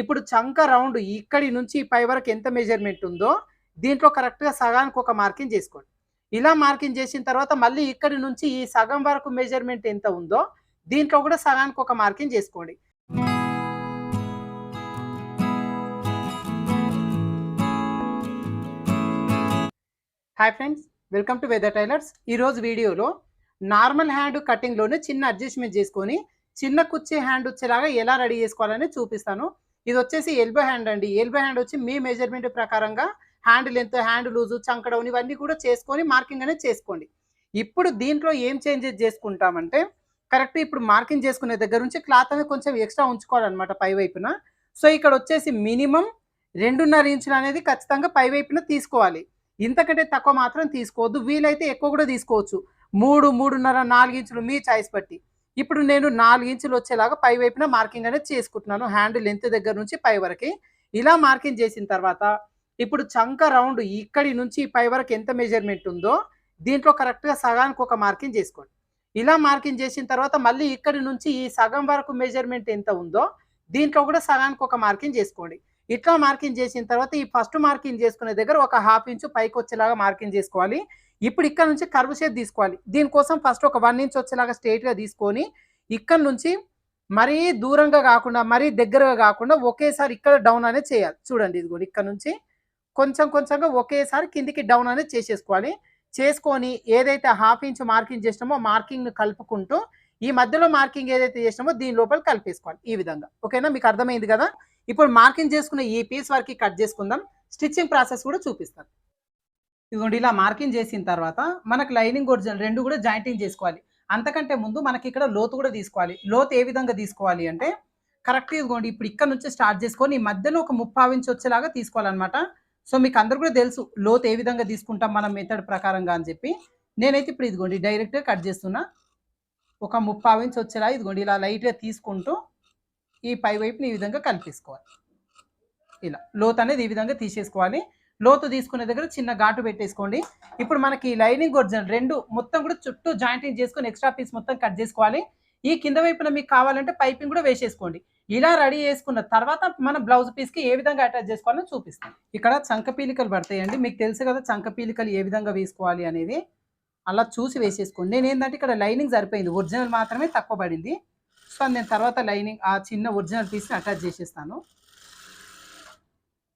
ఇప్పుడు చంక రౌండ్ ఇక్కడి నుంచి పై వరకు ఎంత మెజర్మెంట్ ఉందో దీంట్లో కరెక్ట్గా సగానికి ఒక మార్కింగ్ చేసుకోండి. ఇలా మార్కింగ్ చేసిన తర్వాత మళ్ళీ ఇక్కడి నుంచి ఈ సగం వరకు మెజర్మెంట్ ఎంత ఉందో దీంట్లో కూడా సగానికి ఒక మార్కింగ్ చేసుకోండి. Hi friends welcome to weather tailors ఈరోజు వీడియోలో నార్మల్ హ్యాండ్ కటింగ్లోనే చిన్న అడ్జస్ట్మెంట్ చేసుకొని చిన్న కుర్చీ హ్యాండ్ వచ్చేలాగా ఎలా రెడీ చేసుకోవాలని చూపిస్తాను. ఇది వచ్చేసి ఎల్బో హ్యాండ్ అండి. ఎల్బో హ్యాండ్ వచ్చి మీ మెజర్మెంట్ ప్రకారంగా హ్యాండ్ లెంత్ హ్యాండ్ లూజు చంకడం ఇవన్నీ కూడా చేసుకొని మార్కింగ్ అనేది చేసుకోండి. ఇప్పుడు దీంట్లో ఏం చేంజెస్ చేసుకుంటామంటే కరెక్ట్ ఇప్పుడు మార్కింగ్ చేసుకునే దగ్గర నుంచి క్లాత్ అనేది కొంచెం ఎక్స్ట్రా ఉంచుకోవాలన్నమాట పై వైపున. సో ఇక్కడ వచ్చేసి మినిమం రెండున్నర ఇంచులు అనేది ఖచ్చితంగా పై వైపున తీసుకోవాలి. ఇంతకంటే తక్కువ మాత్రం తీసుకోవద్దు. వీలైతే ఎక్కువ కూడా తీసుకోవచ్చు. మూడు మూడున్నర నాలుగు ఇంచులు మీ చాయిస్ బట్టి. ఇప్పుడు నేను నాలుగు ఇంచులు వచ్చేలాగా పై వైపున మార్కింగ్ అనేది చేసుకుంటున్నాను. హ్యాండ్ లెంత్ దగ్గర నుంచి పై వరకు. ఇలా మార్కింగ్ చేసిన తర్వాత ఇప్పుడు చంక రౌండ్ ఇక్కడి నుంచి పై వరకు ఎంత మెజర్మెంట్ ఉందో దీంట్లో కరెక్ట్గా సగానికి ఒక మార్కింగ్ చేసుకోండి. ఇలా మార్కింగ్ చేసిన తర్వాత మళ్ళీ ఇక్కడి నుంచి ఈ సగం వరకు మెజర్మెంట్ ఎంత ఉందో దీంట్లో కూడా సగానికి ఒక మార్కింగ్ చేసుకోండి. ఇట్లా మార్కింగ్ చేసిన తర్వాత ఈ ఫస్ట్ మార్కింగ్ చేసుకునే దగ్గర ఒక హాఫ్ ఇంచు పైకి వచ్చేలాగా మార్కింగ్ చేసుకోవాలి. ఇప్పుడు ఇక్కడ నుంచి కర్వ్ షేప్ తీసుకోవాలి. దీనికోసం ఫస్ట్ ఒక వన్ ఇంచ్ వచ్చేలాగా స్ట్రైట్గా తీసుకొని ఇక్కడ నుంచి మరీ దూరంగా కాకుండా మరీ దగ్గరగా కాకుండా ఒకేసారి ఇక్కడ డౌన్ అనేది చేయాలి. చూడండి ఇది కూడా ఇక్కడ నుంచి కొంచెం కొంచెంగా ఒకేసారి కిందికి డౌన్ అనేది చేసేసుకోవాలి. చేసుకొని ఏదైతే హాఫ్ ఇంచ్ మార్కింగ్ చేసినామో మార్కింగ్ కలుపుకుంటూ ఈ మధ్యలో మార్కింగ్ ఏదైతే చేసినామో దీని లోపల కలిపేసుకోవాలి ఈ విధంగా. ఓకేనా? మీకు అర్థమైంది కదా? ఇప్పుడు మార్కింగ్ చేసుకున్న ఈ పీస్ వరకు కట్ చేసుకుందాం. స్టిచ్చింగ్ ప్రాసెస్ కూడా చూపిస్తాను. ఇదిగోండి ఇలా మార్కింగ్ చేసిన తర్వాత మనకు లైనింగ్ ఒరిజినల్ రెండు కూడా జాయింటింగ్ చేసుకోవాలి. అంతకంటే ముందు మనకి ఇక్కడ లోతు కూడా తీసుకోవాలి. లోతు ఏ విధంగా తీసుకోవాలి అంటే కరెక్ట్ ఇదిగోండి ఇప్పుడు ఇక్కడ నుంచి స్టార్ట్ చేసుకొని ఈ మధ్యలో ఒక ముప్పావు ఇంచ్ వచ్చేలాగా తీసుకోవాలన్నమాట. సో మీకు అందరు కూడా తెలుసు లోతు ఏ విధంగా తీసుకుంటాం మనం మెథడ్ ప్రకారంగా అని చెప్పి. నేనైతే ఇప్పుడు ఇదిగోండి డైరెక్ట్గా కట్ చేస్తున్నా. ఒక ముప్పావి ఇంచ్ వచ్చేలా ఇదిగోండి ఇలా లైట్గా తీసుకుంటూ ఈ పై వైపుని ఈ విధంగా కలిపేసుకోవాలి. ఇలా లోతు అనేది ఈ విధంగా తీసేసుకోవాలి. లోతు తీసుకునే దగ్గర చిన్న ఘాటు పెట్టేసుకోండి. ఇప్పుడు మనకి లైనింగ్ ఒరిజినల్ రెండు మొత్తం కూడా చుట్టూ జాయింటింగ్ చేసుకొని ఎక్స్ట్రా పీస్ మొత్తం కట్ చేసుకోవాలి. ఈ కింద వైపున మీకు కావాలంటే పైపింగ్ కూడా వేసేసుకోండి. ఇలా రెడీ చేసుకున్న తర్వాత మనం బ్లౌజ్ పీస్కి ఏ విధంగా అటాచ్ చేసుకోవాలో చూపిస్తాను ఇక్కడ చంక పీలికలు పడతాయండి. మీకు తెలుసు కదా చంక పీలికలు ఏ విధంగా వేసుకోవాలి అనేది. అలా చూసి వేసేసుకోండి. నేను ఏంటంటే ఇక్కడ లైనింగ్ సరిపోయింది. ఒరిజినల్ మాత్రమే తక్కువ పడింది. సో నేను తర్వాత లైనింగ్ ఆ చిన్న ఒరిజినల్ పీస్ని అటాచ్ చేసేస్తాను.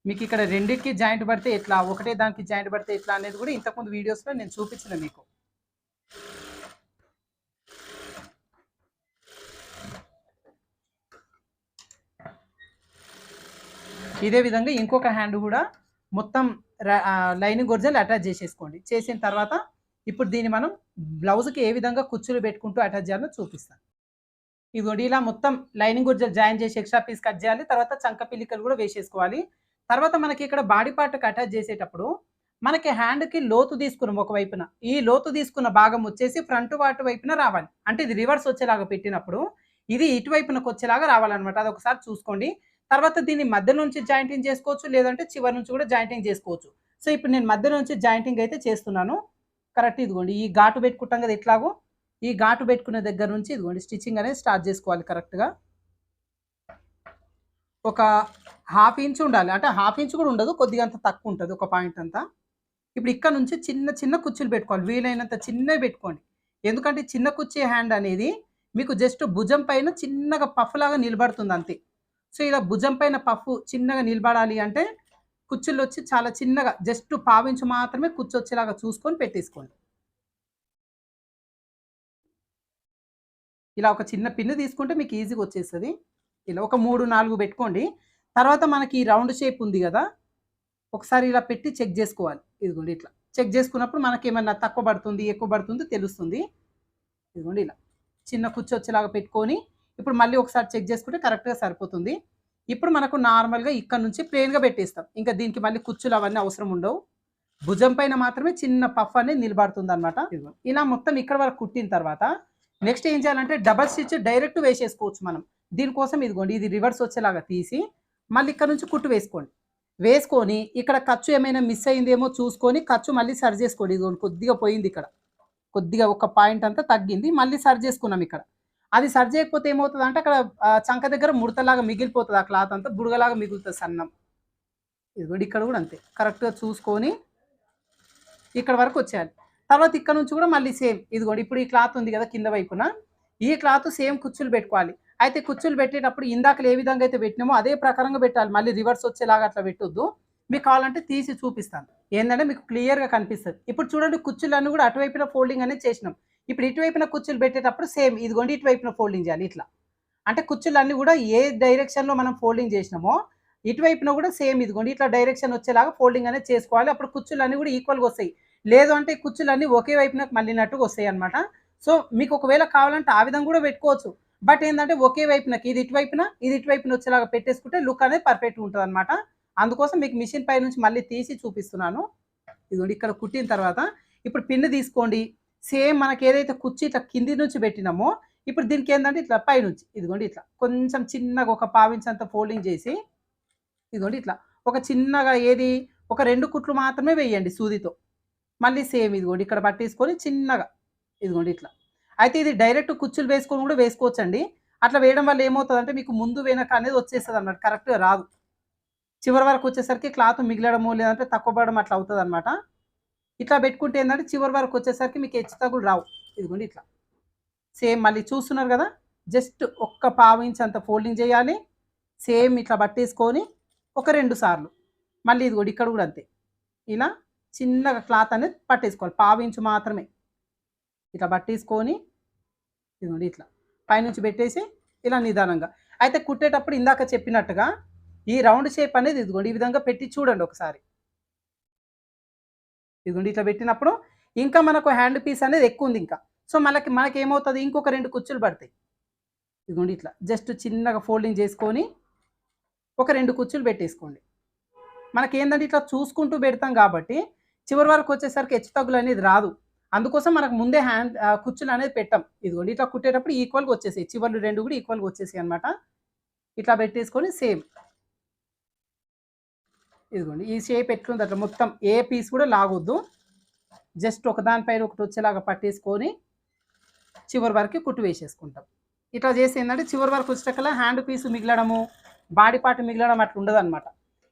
మీకు ఇక్కడ రెండింటికి జాయింట్ పడితే ఎట్లా? ఒకటే దానికి జాయింట్ పడితే ఎట్లా అనేది కూడా ఇంతకుముందు వీడియోస్లో నేను చూపించిన మీకు. ఇదే విధంగా ఇంకొక హ్యాండ్ కూడా మొత్తం లైనింగ్ ఒరిజినల్ అటాచ్ చేసేసుకోండి. చేసిన తర్వాత ఇప్పుడు దీన్ని మనం బ్లౌజ్కి ఏ విధంగా కుచ్చులు పెట్టుకుంటూ అటాచ్ చేయాలో చూపిస్తాను. ఇదిగోండి ఇలా మొత్తం లైనింగ్ ఒరిజినల్ జాయిన్ చేసి ఎక్స్ట్రా పీస్ కట్ చేయాలి. తర్వాత చంక పిల్లికలు కూడా వేసేసుకోవాలి. తర్వాత మనకి ఇక్కడ బాడీ పార్ట్కి అటాచ్ చేసేటప్పుడు మనకి హ్యాండ్కి లోతు తీసుకున్నాం ఒక వైపున. ఈ లోతు తీసుకున్న భాగం వచ్చేసి ఫ్రంట్ వాటి వైపున రావాలి. అంటే ఇది రివర్స్ వచ్చేలాగా పెట్టినప్పుడు ఇది ఇటువైపునకు వచ్చేలాగా రావాలన్నమాట. అది ఒకసారి చూసుకోండి. తర్వాత దీన్ని మధ్య నుంచి జాయింటింగ్ చేసుకోవచ్చు లేదంటే చివరి నుంచి కూడా జాయింటింగ్ చేసుకోవచ్చు. సో ఇప్పుడు నేను మధ్య నుంచి జాయింటింగ్ అయితే చేస్తున్నాను. కరెక్ట్ ఇదిగోండి. ఈ ఘాటు పెట్టుకుంటాం కదా ఎట్లాగో? ఈ ఘాటు పెట్టుకునే దగ్గర నుంచి ఇదిగోండి స్టిచ్చింగ్ అనేది స్టార్ట్ చేసుకోవాలి కరెక్ట్గా ఒక హాఫ్ ఇంచ్ ఉండాలి. అంటే హాఫ్ ఇంచ్ కూడా ఉండదు కొద్దిగా అంత తక్కువ ఉంటుంది ఒక పాయింట్ అంతా. ఇప్పుడు ఇక్కడ నుంచి చిన్న చిన్న కుర్చీలు పెట్టుకోవాలి. వీలైనంత చిన్నవి పెట్టుకోండి. ఎందుకంటే చిన్న కుర్చీ హ్యాండ్ అనేది మీకు జస్ట్ భుజం పైన చిన్నగా పఫ్ లాగా నిలబడుతుంది అంతే. సో ఇలా భుజం పైన పఫ్ చిన్నగా నిలబడాలి అంటే కుర్చీలు వచ్చి చాలా చిన్నగా జస్ట్ పావించు మాత్రమే కూర్చొచ్చేలాగా చూసుకొని పెట్టేసుకోండి. ఇలా ఒక చిన్న పిన్ను తీసుకుంటే మీకు ఈజీగా వచ్చేస్తుంది. ఇలా ఒక మూడు నాలుగు పెట్టుకోండి. తర్వాత మనకి రౌండ్ షేప్ ఉంది కదా ఒకసారి ఇలా పెట్టి చెక్ చేసుకోవాలి. ఇదిగోండి ఇట్లా. చెక్ చేసుకున్నప్పుడు మనకి ఏమన్నా తక్కువ పడుతుంది ఎక్కువ పడుతుంది తెలుస్తుంది. ఇదిగోండి ఇలా. చిన్న కుర్చీ వచ్చేలాగా పెట్టుకొని ఇప్పుడు మళ్ళీ ఒకసారి చెక్ చేసుకుంటే కరెక్ట్గా సరిపోతుంది. ఇప్పుడు మనకు నార్మల్గా ఇక్కడ నుంచి ప్లెయిన్గా పెట్టేస్తాం. ఇంకా దీనికి మళ్ళీ కుర్చీలు అవన్నీ అవసరం ఉండవు. భుజం పైన మాత్రమే చిన్న పఫ్ అనేది నిలబడుతుంది అనమాట ఇలా మొత్తం ఇక్కడ వరకు కుట్టిన తర్వాత నెక్స్ట్ ఏం చేయాలంటే డబల్ స్టిచ్ డైరెక్ట్ వేసేసుకోవచ్చు మనం. దీనికోసం ఇదిగోండి ఇది రివర్స్ వచ్చేలాగా తీసి మళ్ళీ ఇక్కడ నుంచి కుట్టు వేసుకోండి. వేసుకొని ఇక్కడ ఖర్చు ఏమైనా మిస్ అయిందేమో చూసుకొని ఖర్చు మళ్ళీ సరి చేసుకోండి. ఇదిగోండి కొద్దిగా పోయింది ఇక్కడ. కొద్దిగా ఒక పాయింట్ అంతా తగ్గింది మళ్ళీ సరి చేసుకున్నాం ఇక్కడ. అది సరి చేయకపోతే ఏమవుతుంది అంటే అక్కడ చంక దగ్గర ముడతలాగా మిగిలిపోతుంది ఆ క్లాత్ అంతా బుడగలాగా మిగులుతుంది సన్నం. ఇదిగోండి ఇక్కడ కూడా అంతే. కరెక్ట్గా చూసుకొని ఇక్కడ వరకు వచ్చేయాలి. తర్వాత ఇక్కడ నుంచి కూడా మళ్ళీ సేమ్. ఇదిగోండి ఇప్పుడు ఈ క్లాత్ ఉంది కదా కింద వైపున. ఈ క్లాత్ సేమ్ కుచ్చులు పెట్టుకోవాలి. అయితే కుర్చీలు పెట్టేటప్పుడు ఇందాకలు ఏ విధంగా అయితే పెట్టినామో అదే ప్రకారంగా పెట్టాలి. మళ్ళీ రివర్స్ వచ్చేలాగా అట్లా పెట్టొద్దు. మీకు కావాలంటే తీసి చూపిస్తాను. ఏంటంటే మీకు క్లియర్గా కనిపిస్తుంది. ఇప్పుడు చూడండి కుర్చీలన్నీ కూడా అటువైపున ఫోల్డింగ్ అనేది చేసినాం. ఇప్పుడు ఇటువైపున కుర్చీలు పెట్టేటప్పుడు సేమ్ ఇదిగోండి ఇటువైపున ఫోల్డింగ్ చేయాలి ఇట్లా. అంటే కుర్చీలన్నీ కూడా ఏ డైరెక్షన్లో మనం ఫోల్డింగ్ చేసినామో ఇటువైపున కూడా సేమ్ ఇదిగోండి ఇట్లా డైరెక్షన్ వచ్చేలాగా ఫోల్డింగ్ అనేది చేసుకోవాలి. అప్పుడు కుర్చీలన్నీ కూడా ఈక్వల్గా వస్తాయి. లేదు అంటే కుర్చీలన్నీ ఒకే వైపున మళ్ళీనట్టుగా వస్తాయి అనమాట సో మీకు ఒకవేళ కావాలంటే ఆ విధంగా కూడా పెట్టుకోవచ్చు. బట్ ఏంటంటే ఒకే వైపునకి ఇది ఇటువైపున ఇది ఇటువైపున వచ్చేలాగా పెట్టేసుకుంటే లుక్ అనేది పర్ఫెక్ట్గా ఉంటుంది అనమాట అందుకోసం మీకు మిషన్ పై నుంచి మళ్ళీ తీసి చూపిస్తున్నాను. ఇదిగోండి ఇక్కడ కుట్టిన తర్వాత ఇప్పుడు పిన్ తీసుకోండి. సేమ్ మనకి ఏదైతే కుర్చీ ఇట్లా కింది నుంచి పెట్టినామో ఇప్పుడు దీనికి ఏంటంటే ఇట్లా పైనుంచి ఇదిగోండి ఇట్లా కొంచెం చిన్నగా ఒక పావించంత ఫోల్డింగ్ చేసి ఇదిగోండి ఇట్లా ఒక చిన్నగా ఏది ఒక రెండు కుట్లు మాత్రమే వేయండి సూదితో. మళ్ళీ సేమ్ ఇదిగోండి ఇక్కడ పట్టేసుకొని చిన్నగా ఇదిగోండి ఇట్లా. అయితే ఇది డైరెక్ట్ కుచ్చులు వేసుకొని కూడా వేసుకోవచ్చండి. అట్లా వేయడం వల్ల ఏమవుతుంది అంటే మీకు ముందు వెనక అనేది వచ్చేస్తుంది అన్నమాట. కరెక్ట్గా రాదు. చివరి వరకు వచ్చేసరికి క్లాత్ మిగిలడము లేదంటే తక్కువ పడడం అట్లా అవుతుంది అనమాట ఇట్లా పెట్టుకుంటే ఏంటంటే చివరి వరకు వచ్చేసరికి మీకు హెచ్చు తగులు రావు. ఇదిగోండి ఇట్లా. సేమ్ మళ్ళీ చూస్తున్నారు కదా జస్ట్ ఒక్క పావు ఇంచ్ అంత ఫోల్డింగ్ చేయాలి. సేమ్ ఇట్లా పట్టేసుకొని ఒక రెండు సార్లు. మళ్ళీ ఇది కూడా ఇక్కడ కూడా అంతే. ఇలా చిన్నగా క్లాత్ అనేది పట్టేసుకోవాలి. పావు ఇంచు మాత్రమే. ఇట్లా పట్టేసుకొని ఇదిగోండి ఇట్లా పైనుంచి పెట్టేసి ఇలా నిదానంగా. అయితే కుట్టేటప్పుడు ఇందాక చెప్పినట్టుగా ఈ రౌండ్ షేప్ అనేది ఇదిగోండి ఈ విధంగా పెట్టి చూడండి ఒకసారి. ఇదిగోండి ఇట్లా పెట్టినప్పుడు ఇంకా మనకు హ్యాండ్ పీస్ అనేది ఎక్కువ ఉంది ఇంకా. సో మనకి మనకి ఏమవుతుంది ఇంకొక రెండు కుచ్చులు పడతాయి. ఇదిగోండి ఇట్లా జస్ట్ చిన్నగా ఫోల్డింగ్ చేసుకొని ఒక రెండు కుచ్చులు పెట్టేసుకోండి. మనకి ఏంటంటే ఇట్లా చూసుకుంటూ పెడతాం కాబట్టి చివరి వరకు వచ్చేసరికి హెచ్చు తగ్గులు అనేది రాదు. అందుకోసం మనకు ముందే హ్యాండ్ ఆ, కుచ్చులు అనేది పెట్టాం. ఇదిగోండి ఇట్లా కుట్టేటప్పుడు ఈక్వల్గా వచ్చేసాయి. చివర్లు రెండు కూడా ఈక్వల్గా వచ్చేసాయి అనమాట ఇట్లా పెట్టేసుకొని సేమ్ ఇదిగోండి ఈ షేప్ ఎట్లుంది అట్లా మొత్తం ఏ పీస్ కూడా లాగొద్దు. జస్ట్ ఒకదానిపైన ఒకటి వచ్చేలాగా పట్టేసుకొని చివరి వరకు కుట్టు వేసేసుకుంటాం. ఇట్లా చేసి ఏంటంటే చివరి వరకు వచ్చేటకల్లా హ్యాండ్ పీస్ మిగలడము బాడీ పార్ట్ మిగలడం అట్లా ఉండదు అనమాట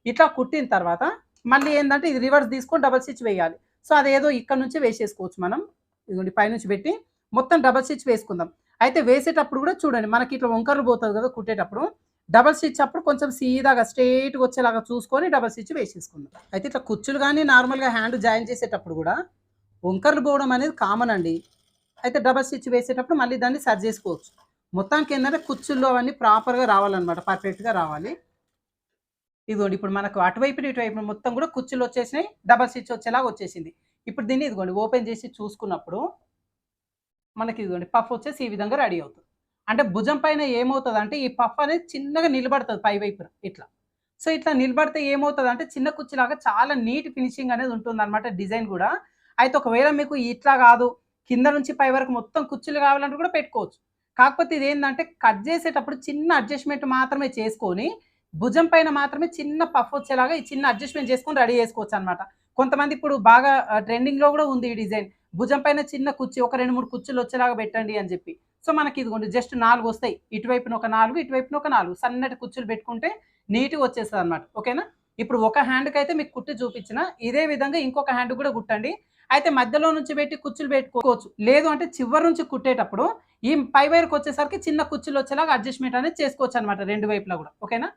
ఇట్లా కుట్టిన తర్వాత మళ్ళీ ఏంటంటే ఇది రివర్స్ తీసుకొని డబల్ స్టిచ్ వేయాలి. సో అదేదో ఇక్కడ నుంచి వేసేసుకోవచ్చు మనం. ఇదిగోండి పైనుంచి పెట్టి మొత్తం డబల్ స్టిచ్ వేసుకుందాం. అయితే వేసేటప్పుడు కూడా చూడండి మనకి ఇట్లా వంకర్లు పోతుంది కదా కుట్టేటప్పుడు. డబల్ స్టిచ్ అప్పుడు కొంచెం సీదాగా స్ట్రైట్గా వచ్చేలాగా చూసుకొని డబల్ స్టిచ్ వేసేసుకుందాం. అయితే ఇట్లా కుచ్చులు కానీ నార్మల్గా హ్యాండ్ జాయిన్ చేసేటప్పుడు కూడా వంకర్లు పోవడం అనేది కామన్ అండి. అయితే డబల్ స్టిచ్ వేసేటప్పుడు మళ్ళీ దాన్ని సరి చేసుకోవచ్చు. మొత్తానికి ఏంటంటే కుచ్చుల్లో అవన్నీ ప్రాపర్గా రావాలన్నమాట పర్ఫెక్ట్గా రావాలి. ఇదిగోండి ఇప్పుడు మనకు అటువైపు ఇటువైపు మొత్తం కూడా కుర్చీలు వచ్చేసినాయి డబల్ స్టిచ్ వచ్చేలాగా వచ్చేసింది. ఇప్పుడు దీన్ని ఇదిగోండి ఓపెన్ చేసి చూసుకున్నప్పుడు మనకి ఇదిగోండి పఫ్ వచ్చేసి ఈ విధంగా రెడీ అవుతుంది. అంటే భుజం పైన ఏమవుతుంది అంటే ఈ పఫ్ అనేది చిన్నగా నిలబడుతుంది పైవైపున ఇట్లా. సో ఇట్లా నిలబడితే ఏమవుతుంది అంటే చిన్న కుర్చీలాగా చాలా నీట్ ఫినిషింగ్ అనేది ఉంటుంది అనమాట డిజైన్ కూడా. అయితే ఒకవేళ మీకు ఇట్లా కాదు కింద నుంచి పై వరకు మొత్తం కుర్చీలు కావాలంటే కూడా పెట్టుకోవచ్చు. కాకపోతే ఇది ఏంటంటే కట్ చేసేటప్పుడు చిన్న అడ్జస్ట్మెంట్ మాత్రమే చేసుకొని భుజం పైన మాత్రమే చిన్న పఫ్ వచ్చేలాగా ఈ చిన్న అడ్జస్ట్మెంట్ చేసుకొని రెడీ చేసుకోవచ్చు అనమాట కొంతమంది ఇప్పుడు బాగా ట్రెండింగ్లో కూడా ఉంది ఈ డిజైన్. భుజం పైన చిన్న కుర్చీ ఒక రెండు మూడు కుర్చీలు వచ్చేలాగా పెట్టండి అని చెప్పి. సో మనకి ఇదిగోండి జస్ట్ నాలుగు వస్తాయి. ఇటువైపున ఒక నాలుగు ఇటువైపున ఒక నాలుగు. సన్నటి కుర్చీలు పెట్టుకుంటే నీట్గా వచ్చేస్తుంది అనమాట ఓకేనా? ఇప్పుడు ఒక హ్యాండ్కి అయితే మీకు కుట్టి చూపించిన ఇదే విధంగా ఇంకొక హ్యాండ్ కూడా కుట్టండి. అయితే మధ్యలో నుంచి పెట్టి కుచ్చులు పెట్టుకోవచ్చు. లేదు అంటే చివరి నుంచి కుట్టేటప్పుడు ఈ పై వైర్కి వచ్చేసరికి చిన్న కుచ్చులు వచ్చేలాగా అడ్జస్ట్మెంట్ అనేది చేసుకోవచ్చు అనమాట రెండు వైపులా కూడా. ఓకేనా?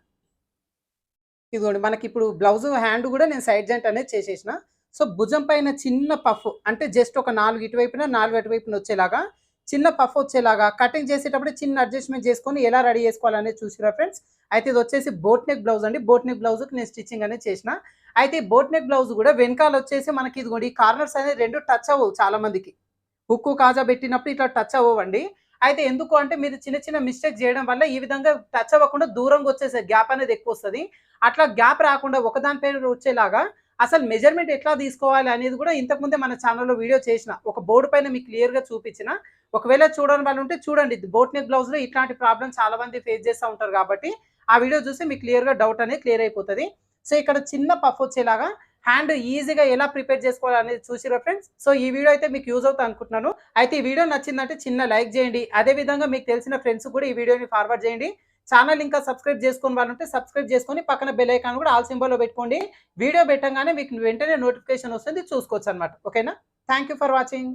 ఇదిగోండి మనకి ఇప్పుడు బ్లౌజ్ హ్యాండ్ కూడా నేను సైడ్ జెంట్ అనేది చేసేసిన. సో భుజం పైన చిన్న పఫ్ అంటే జస్ట్ ఒక నాలుగు ఇటువైపున నాలుగు అటువైపున వచ్చేలాగా చిన్న పఫ్ వచ్చేలాగా కటింగ్ చేసేటప్పుడు చిన్న అడ్జస్ట్మెంట్ చేసుకొని ఎలా రెడీ చేసుకోవాలనేది చూసిరా ఫ్రెండ్స్. అయితే ఇది వచ్చేసి బోట్ నెక్ బ్లౌజ్ అండి. బోట్ నెక్ బ్లౌజ్కి నేను స్టిచ్చింగ్ అనేది చేసిన. అయితే బోట్ నెక్ బ్లౌజ్ కూడా వెనకాల వచ్చేసి మనకి ఇదిగోండి ఈ కార్నర్స్ అనేది రెండు టచ్ అవ్వవు చాలా మందికి హుక్కు కాజా పెట్టినప్పుడు ఇట్లా టచ్ అవ్వండి అయితే ఎందుకు అంటే మీరు చిన్న చిన్న మిస్టేక్ చేయడం వల్ల ఈ విధంగా టచ్ అవ్వకుండా దూరంగా వచ్చేసే గ్యాప్ అనేది ఎక్కువ వస్తుంది. అట్లా గ్యాప్ రాకుండా ఒకదాని పేరు వచ్చేలాగా అసలు మెజర్మెంట్ ఎట్లా తీసుకోవాలి అనేది కూడా ఇంతకుముందే మన ఛానల్లో వీడియో చేసిన ఒక బోర్డు పైన మీకు క్లియర్గా చూపించిన. ఒకవేళ చూడని వాళ్ళు ఉంటే చూడండి బోట్ నెక్ బ్లౌజ్లో ఇట్లాంటి ప్రాబ్లమ్ చాలా మంది ఫేస్ చేస్తూ ఉంటారు కాబట్టి ఆ వీడియో చూసి మీకు క్లియర్గా డౌట్ అనేది క్లియర్ అయిపోతుంది. సో ఇక్కడ చిన్న పఫ్ వచ్చేలాగా హ్యాండ్ ఈజీగా ఎలా ప్రిపేర్ చేసుకోవాలనేది చూసిరా ఫ్రెండ్స్? సో ఈ వీడియో అయితే మీకు యూజ్ అవుతా అనుకుంటున్నాను. అయితే ఈ వీడియో నచ్చిందంటే చిన్న లైక్ చేయండి. అదే విధంగా మీకు తెలిసిన ఫ్రెండ్స్ కూడా ఈ వీడియోని ఫార్వర్డ్ చేయండి. ఛానల్ ఇంకా సబ్స్క్రైబ్ చేసుకుని వాళ్ళంటే సబ్స్క్రైబ్ చేసుకొని పక్కన బెల్ ఐకాన్ కూడా ఆల్ సింబల్లో పెట్టుకోండి. వీడియో పెట్టగానే మీకు వెంటనే నోటిఫికేషన్ వస్తుంది. చూసుకోవచ్చు అనమాట ఓకేనా? Thank you for watching.